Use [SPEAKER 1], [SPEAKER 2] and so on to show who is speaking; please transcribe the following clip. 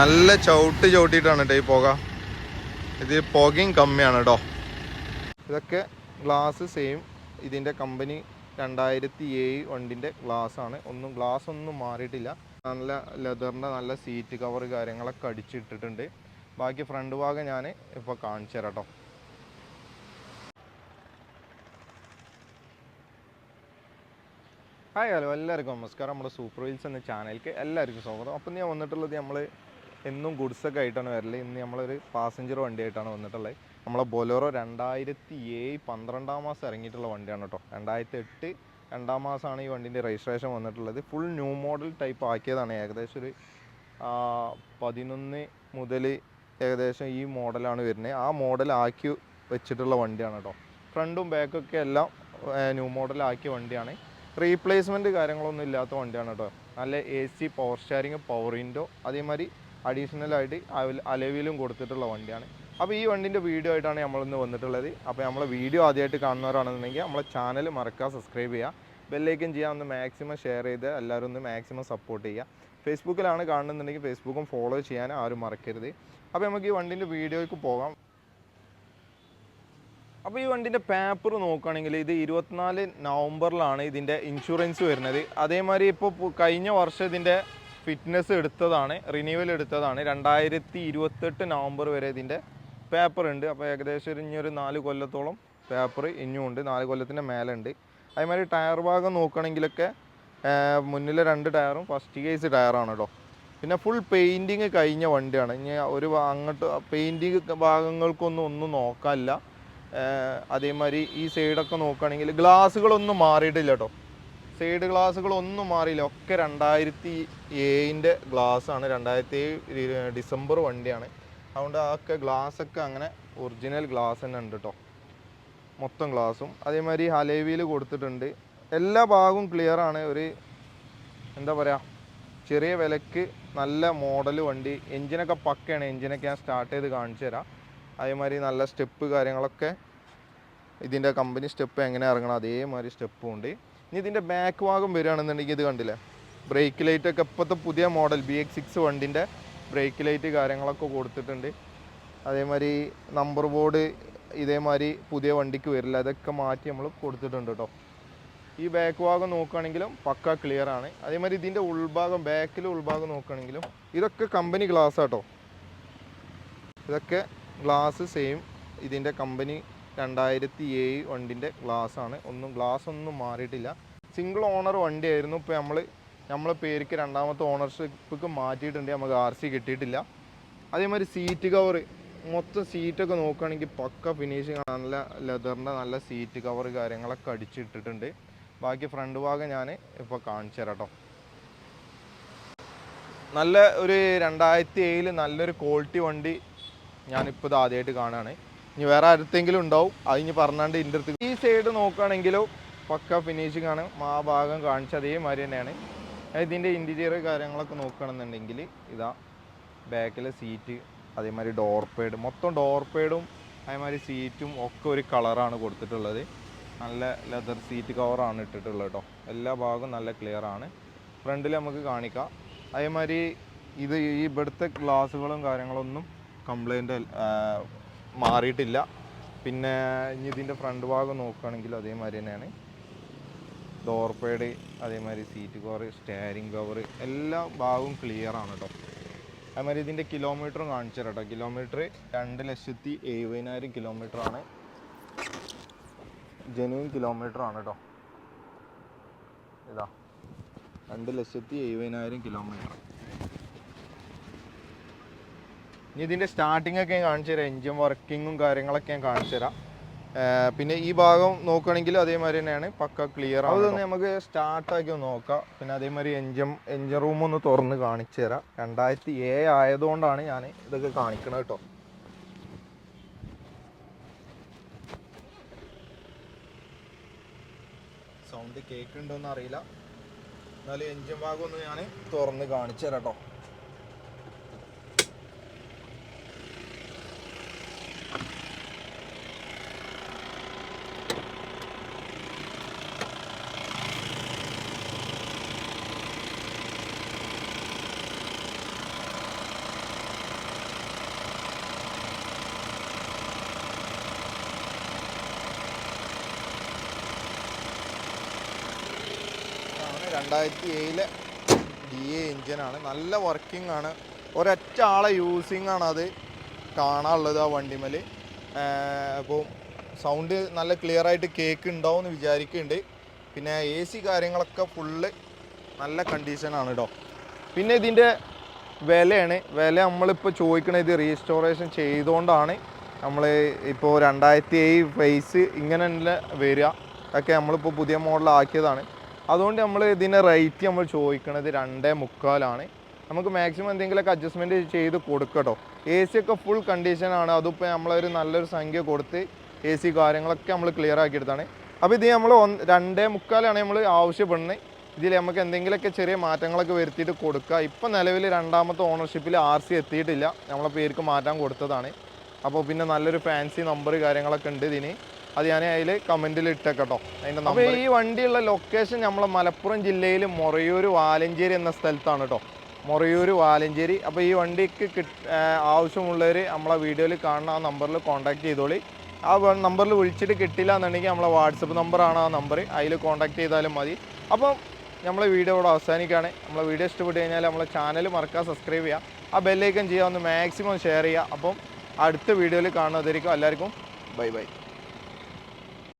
[SPEAKER 1] നല്ല ചവിട്ട് ചവിട്ടിയിട്ടാണ് കേട്ടോ ഈ പുക. ഇത് പുകയും കമ്മിയാണ് കേട്ടോ ഇതൊക്കെ ഗ്ലാസ് സെയിം ഇതിന്റെ കമ്പനി രണ്ടായിരത്തി ഏഴ് വണ്ടിന്റെ ആണ്. ഒന്നും ഗ്ലാസ് ഒന്നും മാറിയിട്ടില്ല. നല്ല ലെതറിന്റെ നല്ല സീറ്റ് കവർ കാര്യങ്ങളൊക്കെ അടിച്ചിട്ടിട്ടുണ്ട്. ബാക്കി ഫ്രണ്ട് ഭാഗം ഞാൻ ഇപ്പോൾ കാണിച്ചു തരാം കേട്ടോ ഹായ് ഹലോ എല്ലാവർക്കും നമസ്കാരം. നമ്മുടെ സൂപ്പർ വീൽസ് എന്ന ചാനലിലേക്ക് എല്ലാവർക്കും സ്വാഗതം. അപ്പം ഞാൻ വന്നിട്ടുള്ളത് നമ്മൾ എന്നും ഗുഡ്സൊക്കെ ആയിട്ടാണ് വരൽ. ഇന്ന് നമ്മളൊരു പാസഞ്ചർ വണ്ടിയായിട്ടാണ് വന്നിട്ടുള്ളത്. നമ്മളെ ബൊലോറോ രണ്ടായിരത്തി ഏഴ് പന്ത്രണ്ടാം മാസം ഇറങ്ങിയിട്ടുള്ള വണ്ടിയാണ് കേട്ടോ. രണ്ടായിരത്തി എട്ട് രണ്ടാം മാസമാണ് ഈ വണ്ടീന്റെ രജിസ്ട്രേഷൻ വന്നിട്ടുള്ളത്. ഫുൾ ന്യൂ മോഡൽ ടൈപ്പ് ആക്കിയതാണ്. ഏകദേശം ഒരു പതിനൊന്ന് മുതൽ ഏകദേശം ഈ മോഡലാണ് വരുന്നത്. ആ മോഡൽ ആക്കി വെച്ചിട്ടുള്ള വണ്ടിയാണ് കേട്ടോ. ഫ്രണ്ടും ബാക്കൊക്കെ എല്ലാം ന്യൂ മോഡൽ ആക്കിയ വണ്ടിയാണ്. റീപ്ലേസ്മെന്റ് കാര്യങ്ങളൊന്നും ഇല്ലാത്ത വണ്ടിയാണ് കേട്ടോ. നല്ല A C power steering power window അതേമാതിരി അഡീഷണൽ ആയിട്ട് അലവിലും കൊടുത്തിട്ടുള്ള വണ്ടിയാണ്. അപ്പോൾ ഈ വണ്ടിന്റെ വീഡിയോ ആയിട്ടാണ് നമ്മളിന്ന് വന്നിട്ടുള്ളത്. അപ്പോൾ നമ്മളെ വീഡിയോ ആദ്യമായിട്ട് കാണുന്നവരാണെന്നുണ്ടെങ്കിൽ നമ്മളെ ചാനൽ മറക്കാതെ സബ്സ്ക്രൈബ് ചെയ്യുക ബെല്ലൈക്കൻ ചെയ്യാൻ ഒന്ന് മാക്സിമം ഷെയർ ചെയ്ത് എല്ലാവരും ഒന്ന് മാക്സിമം സപ്പോർട്ട് ചെയ്യുക ഫേസ്ബുക്കിലാണ് കാണുന്നുണ്ടെങ്കിൽ ഫേസ്ബുക്കും ഫോളോ ചെയ്യാൻ ആരും മറക്കരുത്. അപ്പോൾ നമുക്ക് ഈ വണ്ടിന്റെ വീഡിയോയ്ക്ക് പോകാം. അപ്പോൾ ഈ വണ്ടിന്റെ പേപ്പർ നോക്കുകയാണെങ്കിൽ ഇത് ഇരുപത്തിനാല് നവംബറിലാണ് ഇതിന്റെ ഇൻഷുറൻസ് വരുന്നത്. അതേമാതിരി ഇപ്പോൾ കഴിഞ്ഞ വർഷം ഇതിന്റെ ഫിറ്റ്നസ് എടുത്തതാണ് റിന്യൂവൽ എടുത്തതാണ്. രണ്ടായിരത്തി ഇരുപത്തെട്ട് നവംബർ വരെ ഇതിന്റെ പേപ്പർ ഉണ്ട്. അപ്പോൾ ഏകദേശം ഒരു ഇനിയൊരു നാല് കൊല്ലത്തോളം പേപ്പർ ഇനിയും ഉണ്ട്. നാല് കൊല്ലത്തിന്റെ മേലെ ഉണ്ട് അതേമാതിരി ടയർ ഭാഗം നോക്കുകയാണെങ്കിലൊക്കെ മുന്നിലെ രണ്ട് ടയറും ഫസ്റ്റ് കേസ് ടയറാണ് കേട്ടോ പിന്നെ ഫുൾ പെയിന്റിങ് കഴിഞ്ഞ വണ്ടിയാണ്. ഇനി ഒരു അങ്ങോട്ട് പെയിന്റിങ് ഭാഗങ്ങൾക്കൊന്നും ഒന്നും നോക്കാനില്ല. അതേമാതിരി ഈ സൈഡൊക്കെ നോക്കുകയാണെങ്കിൽ ഗ്ലാസ്സുകളൊന്നും മാറിയിട്ടില്ല കേട്ടോ സൈഡ് ഗ്ലാസ്സുകളൊന്നും മാറിയില്ല. ഒക്കെ രണ്ടായിരത്തി ഏഴിന്റെ ഗ്ലാസ്സാണ് രണ്ടായിരത്തി ഏഴ് ഡിസംബർ വണ്ടിയാണ്. അതുകൊണ്ട് അതൊക്കെ ഗ്ലാസ്സൊക്കെ അങ്ങനെ ഒറിജിനൽ ഗ്ലാസ് തന്നെ ഉണ്ട് കേട്ടോ മൊത്തം ഗ്ലാസും അതേമാതിരി ഹലേവിയിൽ കൊടുത്തിട്ടുണ്ട്. എല്ലാ ഭാഗവും ക്ലിയർ ആണ്. ഒരു എന്താ പറയുക ചെറിയ വിലക്ക് നല്ല മോഡൽ വണ്ടി. എൻജിനൊക്കെ പക്കയാണ്. എൻജിനൊക്കെ ഞാൻ സ്റ്റാർട്ട് ചെയ്ത് കാണിച്ചു തരാം. അതേമാതിരി നല്ല സ്റ്റെപ്പ് കാര്യങ്ങളൊക്കെ ഇതിന്റെ കമ്പനി സ്റ്റെപ്പ് എങ്ങനെ ഇറങ്ങണം അതേമാതിരി സ്റ്റെപ്പും ഉണ്ട്. ഇനി ഇതിന്റെ ബാക്ക് ഭാഗം വരികയാണെന്നുണ്ടെങ്കിൽ ഇത് കണ്ടില്ലേ? ബ്രേക്ക് ലൈറ്റ് ഒക്കെ ഇപ്പോഴത്തെ പുതിയ മോഡൽ ബി എക്സ് സിക്സ് വണ്ടിന്റെ ബ്രേക്ക് ലൈറ്റ് കാര്യങ്ങളൊക്കെ കൊടുത്തിട്ടുണ്ട്. അതേമാതിരി നമ്പർ ബോർഡ് ഇതേമാതിരി പുതിയ വണ്ടിക്ക് വരില്ല. അതൊക്കെ മാറ്റി നമ്മൾ കൊടുത്തിട്ടുണ്ട് കേട്ടോ ഈ ബാക്ക് ഭാഗം നോക്കുകയാണെങ്കിലും പക്ക ക്ലിയർ ആണ്. അതേമാതിരി ഇതിന്റെ ഉൾഭാഗം ബാക്കിലെ ഉൾഭാഗം നോക്കുകയാണെങ്കിലും ഇതൊക്കെ കമ്പനി ഗ്ലാസ് ആട്ടോ ഇതൊക്കെ ഗ്ലാസ് സെയിം ഇതിന്റെ കമ്പനി രണ്ടായിരത്തി ഏഴ് വണ്ടിന്റെ ഗ്ലാസ് ആണ് ഒന്നും ഗ്ലാസ് ഒന്നും മാറിയിട്ടില്ല. സിംഗിൾ ഓണർ വണ്ടിയായിരുന്നു. ഇപ്പോൾ നമ്മൾ നമ്മളെ പേർക്ക് രണ്ടാമത്തെ ഓണർഷിപ്പ് മാറ്റിയിട്ടുണ്ട്. നമുക്ക് ആർ സി കിട്ടിയിട്ടില്ല. അതേമാതിരി സീറ്റ് കവർ മൊത്തം സീറ്റൊക്കെ നോക്കുകയാണെങ്കിൽ പക്ക ഫിനിഷിങ് നല്ല ലെതറിന്റെ നല്ല സീറ്റ് കവർ കാര്യങ്ങളൊക്കെ അടിച്ചിട്ടിട്ടുണ്ട്. ബാക്കി ഫ്രണ്ട് ഭാഗം ഞാൻ ഇപ്പോൾ കാണിച്ചു തരാം കേട്ടോ. നല്ല ഒരു രണ്ടായിരത്തി ഏഴിൽ നല്ലൊരു ക്വാളിറ്റി വണ്ടി ഞാനിപ്പോൾ ഇത് ആദ്യമായിട്ട് കാണുകയാണ്. ഇനി വേറെ അടുത്തെങ്കിലും ഉണ്ടാവും. അത് ഇനി പറഞ്ഞാണ്ട് ഇന്റർത്ത് ഈ സൈഡ് നോക്കുകയാണെങ്കിലും പക്ക ഫിനിഷിംഗ് ആണ് ആ ഭാഗം കാണിച്ച അതേമാതിരി തന്നെയാണ്. ഇതിന്റെ ഇന്റീരിയർ കാര്യങ്ങളൊക്കെ നോക്കുകയാണെന്നുണ്ടെങ്കിൽ ഇതാ ബാക്കിലെ സീറ്റ് അതേമാതിരി ഡോർ പേഡ് മൊത്തം ഡോർ പേഡും അതേമാതിരി സീറ്റും ഒക്കെ ഒരു കളറാണ് കൊടുത്തിട്ടുള്ളത്. നല്ല ലെതർ സീറ്റ് കവറാണ് ഇട്ടിട്ടുള്ളത് കേട്ടോ. എല്ലാ ഭാഗവും നല്ല ക്ലിയർ ആണ്. ഫ്രണ്ടിൽ നമുക്ക് കാണിക്കാം. അതേമാതിരി ഇത് ഈ ഇവിടുത്തെ ഗ്ലാസ്സുകളും കാര്യങ്ങളൊന്നും കംപ്ലൈന്റ് മാറിയിട്ടില്ല. പിന്നെ ഇനി ഇതിന്റെ ഫ്രണ്ട് ഭാഗം നോക്കുകയാണെങ്കിൽ അതേമാതിരി തന്നെയാണ്. ഡോർ പേഡ് അതേമാതിരി സീറ്റ് കവർ സ്റ്റാരിങ് കവർ എല്ലാ ഭാഗവും ക്ലിയർ ആണ് കേട്ടോ അതേമാതിരി ഇതിന്റെ കിലോമീറ്ററും കാണിച്ചു കേട്ടോ കിലോമീറ്റർ രണ്ട് ലക്ഷത്തി എഴുപതിനായിരം കിലോമീറ്റർ ആണ്. ജനുവിൻ കിലോമീറ്റർ ആണ് കേട്ടോ ഇതാ. രണ്ട് ലക്ഷത്തി എഴുപതിനായിരം കിലോമീറ്റർ ഇനി ഇതിന്റെ സ്റ്റാർട്ടിംഗ് ഒക്കെ ഞാൻ കാണിച്ചു തരാം. എൻജിൻ വർക്കിങ്ങും കാര്യങ്ങളൊക്കെ ഞാൻ കാണിച്ചു തരാം. പിന്നെ ഈ ഭാഗം നോക്കുകയാണെങ്കിൽ അതേമാതിരി തന്നെയാണ്. പക്ക ക്ലിയർ ആണ് തന്നെ നമുക്ക് സ്റ്റാർട്ടാക്കി ഒന്ന് നോക്കാം. പിന്നെ അതേമാതിരി എൻജിൻ എൻജിൻ റൂം ഒന്ന് തുറന്ന് കാണിച്ചു തരാം. രണ്ടായിരത്തി ഏഴ് ആയതുകൊണ്ടാണ് ഞാൻ ഇതൊക്കെ കാണിക്കണത് കേട്ടോ. സൗണ്ട് കേൾക്കുന്നുണ്ടോ എന്നറിയില്ല എന്നാലും എൻജിൻ ഭാഗം ഒന്ന് ഞാൻ തുറന്ന് കാണിച്ചു തരാം കേട്ടോ. രണ്ടായിരത്തി ഏഴിലെ ഡി എ എഞ്ചിനാണ്. നല്ല വർക്കിംഗ് ആണ് ഒരൊറ്റ ആളെ യൂസിങ് ആണ് അത് കാണാനുള്ളത് ആ വണ്ടിമേൽ അപ്പോൾ സൗണ്ട് നല്ല ക്ലിയർ ആയിട്ട് കേക്ക് ഉണ്ടാവും എന്ന് വിചാരിക്കുന്നുണ്ട്. പിന്നെ എ സി കാര്യങ്ങളൊക്കെ ഫുള്ള് നല്ല കണ്ടീഷനാണ് കേട്ടോ പിന്നെ ഇതിന്റെ വിലയാണ്. വില നമ്മളിപ്പോൾ ചോദിക്കണത് ഇത് റീസ്റ്റോറേഷൻ ചെയ്തുകൊണ്ടാണ് നമ്മൾ ഇപ്പോൾ രണ്ടായിരത്തി ഏഴ് ഫേസ് ഇങ്ങനെ വരിക. ഒക്കെ നമ്മളിപ്പോൾ പുതിയ മോഡലാക്കിയതാണ്. അതുകൊണ്ട് നമ്മൾ ഇതിന്റെ റേറ്റ് നമ്മൾ ചോദിക്കുന്നത് രണ്ടേ മുക്കാലാണ്. നമുക്ക് മാക്സിമം എന്തെങ്കിലുമൊക്കെ അഡ്ജസ്റ്റ്മെന്റ് ചെയ്ത് കൊടുക്കട്ടോ. എ സി ഒക്കെ ഫുൾ കണ്ടീഷനാണ് അതിപ്പോൾ നമ്മളൊരു നല്ലൊരു സംഖ്യ കൊടുത്ത് എ സി കാര്യങ്ങളൊക്കെ നമ്മൾ ക്ലിയർ ആക്കിയെടുത്താണ്. അപ്പോൾ ഇത് നമ്മൾ ഒന്ന് രണ്ടേ മുക്കാലാണ് നമ്മൾ ആവശ്യപ്പെടുന്നത്. ഇതിൽ നമുക്ക് എന്തെങ്കിലുമൊക്കെ ചെറിയ മാറ്റങ്ങളൊക്കെ വരുത്തിയിട്ട് കൊടുക്കുക. ഇപ്പം നിലവിൽ രണ്ടാമത്തെ ഓണർഷിപ്പിൽ ആർ സി എത്തിയിട്ടില്ല. നമ്മളെ പേർക്ക് മാറ്റാൻ കൊടുത്തതാണ്. അപ്പോൾ പിന്നെ നല്ലൊരു ഫാൻസി നമ്പർ കാര്യങ്ങളൊക്കെ ഉണ്ട് ഇതിന്. അത് ഞാൻ അതിൽ കമന്റിൽ ഇട്ടേക്കട്ടോ. അതിന്റെ നമ്മൾ ഈ വണ്ടിയുള്ള ലൊക്കേഷൻ നമ്മളെ മലപ്പുറം ജില്ലയിൽ മൊറയൂർ വാലഞ്ചേരി എന്ന സ്ഥലത്താണ് കേട്ടോ മൊറയൂർ വാലഞ്ചേരി. അപ്പോൾ ഈ വണ്ടിക്ക് കിട്ട ആവശ്യമുള്ളവർ നമ്മളെ വീഡിയോയിൽ കാണുന്ന ആ നമ്പറിൽ കോൺടാക്ട് ചെയ്തോളി. ആ നമ്പറിൽ വിളിച്ചിട്ട് കിട്ടില്ല എന്നുണ്ടെങ്കിൽ നമ്മളെ വാട്സപ്പ് നമ്പറാണ് ആ നമ്പർ അതിൽ കോൺടാക്ട് ചെയ്താലും മതി. അപ്പം നമ്മളെ വീഡിയോ ഇവിടെ അവസാനിക്കുകയാണ്. നമ്മളെ വീഡിയോ ഇഷ്ടപ്പെട്ട് കഴിഞ്ഞാൽ നമ്മളെ ചാനൽ മറക്കാൻ സബ്സ്ക്രൈബ് ചെയ്യുക. ആ ബെല്ലൈക്കൻ ചെയ്യുക ഒന്ന് മാക്സിമം ഷെയർ ചെയ്യുക. അപ്പം അടുത്ത വീഡിയോയിൽ കാണുന്നതായിരിക്കും. എല്ലാവർക്കും ബൈ ബൈ